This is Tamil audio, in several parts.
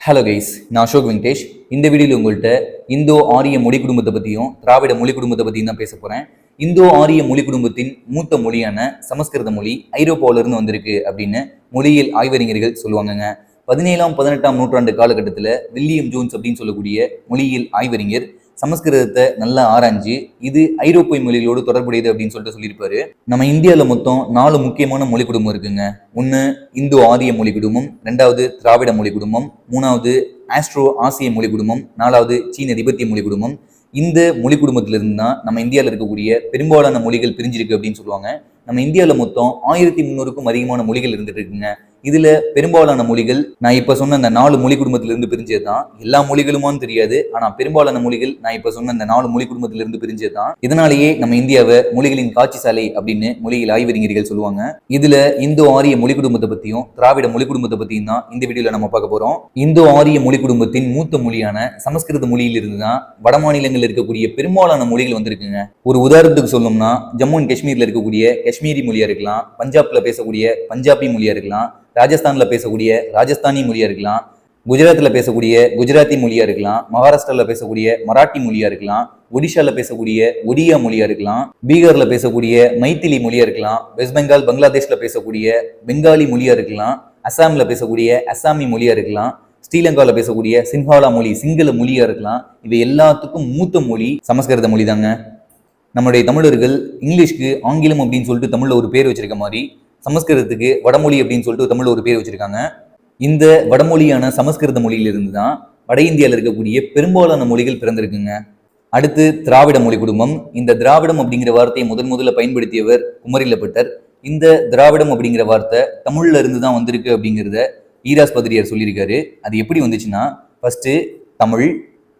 ஹலோ கைஸ் நான் அசோக் வெங்கடேஷ். இந்த வீடியோவில் உங்கள்கிட்ட இந்தோ ஆரிய மொழி குடும்பத்தை பற்றியும் திராவிட மொழி குடும்பத்தை பற்றியும் தான் பேச போகிறேன் இந்தோ ஆரிய மொழி குடும்பத்தின் மூத்த மொழியான சமஸ்கிருத மொழி ஐரோப்பாவிலிருந்து வந்திருக்கு அப்படின்னு மொழியியல் ஆய்வறிஞர்கள் சொல்லுவாங்கங்க. பதினேழாம் பதினெட்டாம் நூற்றாண்டு காலகட்டத்தில் வில்லியம் ஜோன்ஸ் அப்படின்னு சொல்லக்கூடிய மொழியியல் ஆய்வறிஞர் சமஸ்கிருதத்தை நல்லா ஆராய்ஞ்சு இது ஐரோப்பிய மொழிகளோடு தொடர்புடையது அப்படின்னு சொல்லிட்டு சொல்லியிருப்பாரு. நம்ம இந்தியாவில் மொத்தம் நாலு முக்கியமான மொழி குடும்பம் இருக்குங்க. ஒன்று இந்து ஆரிய மொழி குடும்பம் ரெண்டாவது திராவிட மொழி குடும்பம் மூணாவது ஆஸ்ட்ரோ ஆசிய மொழி குடும்பம் நாலாவது சீன திபெத்திய மொழி குடும்பம். இந்த மொழி குடும்பத்திலிருந்து தான் நம்ம இந்தியாவில் இருக்கக்கூடிய பெரும்பாலான மொழிகள் பிரிஞ்சிருக்கு அப்படின்னு சொல்லுவாங்க. நம்ம இந்தியாவில் மொத்தம் ஆயிரத்தி முந்நூறுக்கும் அதிகமான மொழிகள் இருந்துட்டு இருக்குங்க. இதுல பெரும்பாலான மொழிகள் நான் இப்ப சொன்ன அந்த நாலு மொழி குடும்பத்திலிருந்து பிரிஞ்சது தான் எல்லா மொழிகளுமான்னு தெரியாது. ஆனா பெரும்பாலான மொழிகள் நான் இப்ப சொன்ன அந்த நாலு மொழி குடும்பத்திலிருந்து பிரிஞ்சது தான் இதனாலேயே நம்ம இந்தியாவை மொழிகளின் காட்சி சாலை அப்படின்னு மொழியில் ஆய்வறிஞர்கள் சொல்லுவாங்க. இதுல இந்தோ ஆரிய மொழி குடும்பத்தை பத்தியும் திராவிட மொழி குடும்பத்தை பத்தியும் தான் இந்த வீடியோல நம்ம பார்க்க போறோம். இந்தோ ஆரிய மொழி குடும்பத்தின் மூத்த மொழியான சமஸ்கிருத மொழியிலிருந்து தான் வட மாநிலங்களில் இருக்கக்கூடிய பெரும்பாலான மொழிகள் வந்திருக்குங்க. ஒரு உதாரணத்துக்கு சொல்லணும்னா ஜம்மு அண்ட் காஷ்மீர்ல இருக்கக்கூடிய காஷ்மீரி மொழியா இருக்கலாம் பஞ்சாப்ல பேசக்கூடிய பஞ்சாபி மொழியா இருக்கலாம் ராஜஸ்தானில் பேசக்கூடிய ராஜஸ்தானி மொழியாக இருக்கலாம் குஜராத்தில் பேசக்கூடிய குஜராத்தி மொழியாக இருக்கலாம் மகாராஷ்டிராவில் பேசக்கூடிய மராட்டி மொழியாக இருக்கலாம் ஒடிஷாவில் பேசக்கூடிய ஒடியா மொழியாக இருக்கலாம் பீகாரில் பேசக்கூடிய மைத்திலி மொழியாக இருக்கலாம் வெஸ்ட் பெங்கால் பங்களாதேஷில் பேசக்கூடிய பெங்காலி மொழியாக இருக்கலாம் அசாமில் பேசக்கூடிய அசாமி மொழியாக இருக்கலாம் ஸ்ரீலங்காவில் பேசக்கூடிய சின்ஹாலா மொழி சிங்கள மொழியாக இருக்கலாம். இது எல்லாத்துக்கும் மூத்த மொழி சமஸ்கிருத மொழி தாங்க நம்முடைய தமிழர்கள் இங்கிலீஷ்க்கு ஆங்கிலம் அப்படின்னு சொல்லிட்டு தமிழில் ஒரு பேர் வச்சிருக்க மாதிரி சமஸ்கிருதத்துக்கு வடமொழி அப்படின்னு சொல்லிட்டு தமிழ்ல ஒரு பேர் வச்சிருக்காங்க. இந்த வடமொழியான சமஸ்கிருத மொழியிலிருந்து தான் வட இந்தியாவில் இருக்கக்கூடிய பெரும்பாலான மொழிகள் பிறந்திருக்குங்க. அடுத்து திராவிட மொழி குடும்பம். இந்த திராவிடம் அப்படிங்கிற வார்த்தையை முதன் முதல்ல பயன்படுத்தியவர் குமரிலப்பட்டர் இந்த திராவிடம் அப்படிங்கிற வார்த்தை தமிழ்ல இருந்து தான் வந்திருக்கு அப்படிங்கிறத ஈராஸ் பதிரியார் சொல்லியிருக்காரு. அது எப்படி வந்துச்சுன்னா ஃபர்ஸ்ட் தமிழ்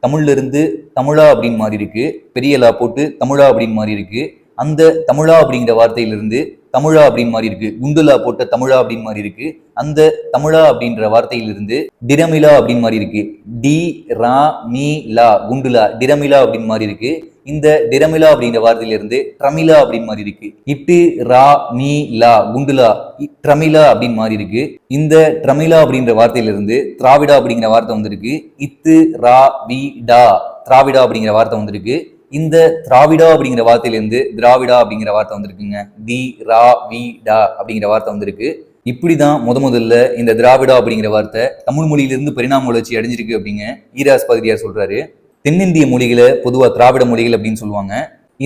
தமிழ்ல இருந்து தமிழா அப்படின்னு மாறி இருக்கு பெரிய லா போட்டு தமிழா அப்படின்னு மாறி இருக்கு அந்த தமிழா அப்படிங்கிற வார்த்தையிலிருந்து தமிழா அப்படின்னு மாறி இருக்கு. குண்டுலா போட்ட தமிழா அப்படின்னு மாறி இருக்கு. அந்த தமிழா அப்படின்ற வார்த்தையிலிருந்து டிரமிலா அப்படின்னு மாறி இருக்கு. டி ரா மீ லா குண்டுலா டிரமிலா அப்படின்னு மாறி இருக்கு. இந்த டிரமிலா அப்படிங்கிற வார்த்தையிலிருந்து ட்ரமிலா அப்படின்னு மாதிரி இருக்கு. இட்டு ரா மீ லா குண்டுலா இ- ட்ரமிலா அப்படின்னு மாறி இருக்கு. இந்த ட்ரமிலா அப்படின்ற வார்த்தையிலிருந்து திராவிடா அப்படிங்கிற வார்த்தை வந்திருக்கு. இத்து ரா வி டா திராவிடா அப்படிங்கிற வார்த்தை வந்திருக்கு. இந்த திராவிடா அப்படிங்கிற வார்த்தையிலேருந்து திராவிடா அப்படிங்கிற வார்த்தை வந்திருக்குங்க. தி ரா வி டா அப்படிங்கிற வார்த்தை வந்திருக்கு. இப்படிதான் முத முதல்ல இந்த திராவிடா அப்படிங்கிற வார்த்தை தமிழ் மொழியிலிருந்து பரிணாம வளர்ச்சி அடைஞ்சிருக்கு அப்படிங்க ஈராஸ் பகுதியார் சொல்றாரு. தென்னிந்திய மொழிகளை பொதுவாக திராவிட மொழிகள் அப்படின்னு சொல்லுவாங்க.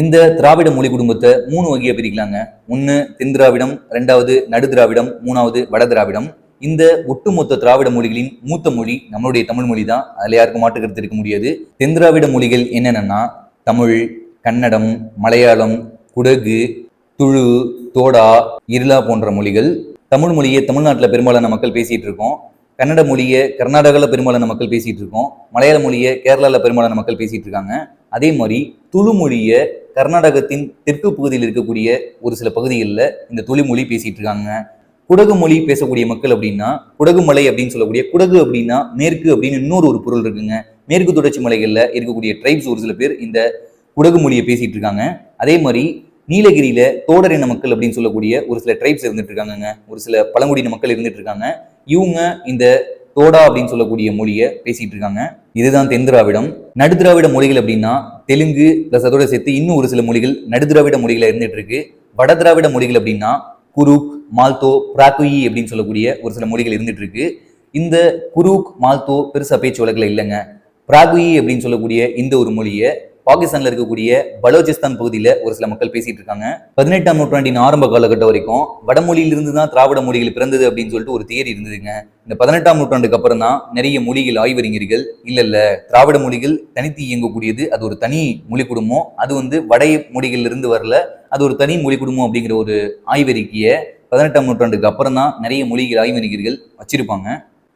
இந்த திராவிட மொழி குடும்பத்தை மூணு வகையை பிரிக்கலாங்க. ஒன்னு தென் திராவிடம் ரெண்டாவது நடு திராவிடம் மூணாவது வட திராவிடம். இந்த ஒட்டுமொத்த திராவிட மொழிகளின் மூத்த மொழி நம்மளுடைய தமிழ் மொழி தான் அதில் யாருக்கும் மாற்றுக்கருத்து இருக்க முடியாது. தென் திராவிட மொழிகள் என்னென்னன்னா தமிழ் கன்னடம் மலையாளம் குடகு துழு தோடா இருளா போன்ற மொழிகள் தமிழ் மொழியை தமிழ்நாட்டில் பெரும்பாலான மக்கள் பேசிகிட்டு இருக்கோம். கன்னட மொழியை கர்நாடகாவில் பெரும்பாலான மக்கள் பேசிகிட்டு இருக்கோம். மலையாள மொழியை கேரளாவில் பெரும்பாலான மக்கள் பேசிகிட்டு இருக்காங்க. அதே மாதிரி துளு மொழியை கர்நாடகத்தின் தெற்கு பகுதியில் இருக்கக்கூடிய ஒரு சில பகுதிகளில் இந்த துளி மொழி பேசிகிட்டு இருக்காங்க. குடகு மொழி பேசக்கூடிய மக்கள் அப்படின்னா குடகு மலை அப்படின்னு சொல்லக்கூடிய குடகு அப்படின்னா மேற்கு அப்படின்னு இன்னொரு ஒரு பொருள் இருக்குங்க. மேற்கு தொடர்ச்சி மலைகளில் இருக்கக்கூடிய ட்ரைப்ஸ் ஒரு சில பேர் இந்த குடகு மொழியை பேசிட்டு இருக்காங்க. அதே மாதிரி நீலகிரியில தோடர் இன மக்கள் அப்படின்னு சொல்லக்கூடிய ஒரு சில ட்ரைப்ஸ் இருந்துட்டு இருக்காங்கங்க. ஒரு சில பழங்குடியின மக்கள் இருந்துட்டு இருக்காங்க. இவங்க இந்த தோடா அப்படின்னு சொல்லக்கூடிய மொழியை பேசிட்டு இருக்காங்க. இதுதான் தென் திராவிடம். நடுதிராவிட மொழிகள் அப்படின்னா தெலுங்கு பிளஸ் அதோட சேர்த்து இன்னும் ஒரு சில மொழிகள் நடுதிராவிட மொழிகளை இருந்துட்டு இருக்கு. வட திராவிட மொழிகள் அப்படின்னா குருக் மால்தோ பிராக்குயி அப்படின்னு சொல்லக்கூடிய ஒரு சில மொழிகள் இருந்துட்டு இருக்கு. இந்த குருக் மால்தோ பெருசா பேச்சு வழக்கில் இல்லைங்க. பிராகுயி அப்படின்னு சொல்லக்கூடிய இந்த ஒரு மொழியை பாகிஸ்தான்ல இருக்கக்கூடிய பலோச்சிஸ்தான் பகுதியில ஒரு சில மக்கள் பேசிட்டு இருக்காங்க. பதினெட்டாம் நூற்றாண்டின் ஆரம்ப காலகட்டம் வரைக்கும் வடமொழியிலிருந்து தான் திராவிட மொழிகள் பிறந்தது அப்படின்னு சொல்லிட்டு ஒரு தேர் இருந்ததுங்க. இந்த பதினெட்டாம் நூற்றாண்டுக்கு அப்புறம் தான் நிறைய மொழிகள் ஆய்வறிஞர்கள் இல்ல இல்ல திராவிட மொழிகள் தனித்து இயங்கக்கூடியது. அது ஒரு தனி மொழி குடும்பம். அது வந்து வட மொழிகள்ல இருந்து வரல. அது ஒரு தனி மொழி குடும்பம் அப்படிங்கிற ஒரு ஆய்வறிக்கையை பதினெட்டாம் நூற்றாண்டுக்கு அப்புறம் தான் நிறைய மொழிகள் ஆய்வறிஞர்கள் வச்சிருப்பாங்க.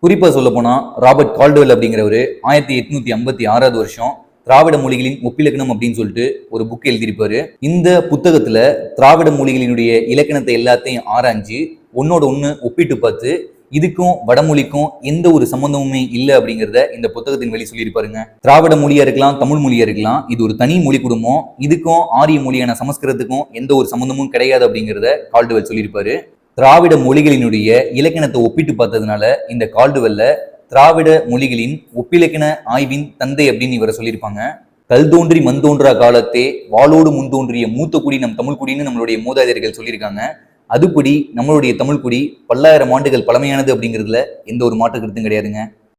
குறிப்பாக சொல்ல போனால் ராபர்ட் கால்டுவெல் அப்படிங்கிறவரு ஆயிரத்தி எட்நூத்தி ஐம்பத்தி ஆறாவது வருஷம் திராவிட மொழிகளின் ஒப்பிலக்கணம் அப்படின்னு சொல்லிட்டு ஒரு புக் எழுதியிருப்பாரு. இந்த புத்தகத்துல திராவிட மொழிகளினுடைய இலக்கணத்தை எல்லாத்தையும் ஆராய்ஞ்சு ஒன்னோட ஒண்ணு ஒப்பிட்டு பார்த்து இதுக்கும் வடமொழிக்கும் எந்த ஒரு சம்பந்தமுமே இல்லை அப்படிங்கிறத இந்த புத்தகத்தின் வழி சொல்லியிருப்பாருங்க. திராவிட மொழியா இருக்கலாம் தமிழ் மொழியா இருக்கலாம் இது ஒரு தனி மொழி குடும்பம் இதுக்கும் ஆரிய மொழியான சமஸ்கிருதத்துக்கும் எந்த ஒரு சம்பந்தமும் கிடையாது அப்படிங்கிறத கால்டுவெல் சொல்லியிருப்பாரு. திராவிட மொழிகளினுடைய இலக்கணத்தை ஒப்பிட்டு பார்த்ததுனால இந்த கால்டுவெல்ல திராவிட மொழிகளின் ஒப்பிலக்கண ஆய்வின் தந்தை அப்படின்னு இவரை சொல்லியிருப்பாங்க. கல் தோன்றி மண் தோன்றா காலத்தே வாளோடு முன் தோன்றிய மூத்த குடி நம் தமிழ் குடின்னு நம்மளுடைய மூதாதையர்கள் சொல்லியிருக்காங்க. அதுபடி நம்மளுடைய தமிழ் குடி பல்லாயிரம் ஆண்டுகள் பழமையானது அப்படிங்கிறதுல எந்த ஒரு மாற்று கருத்தும் கிடையாதுங்க.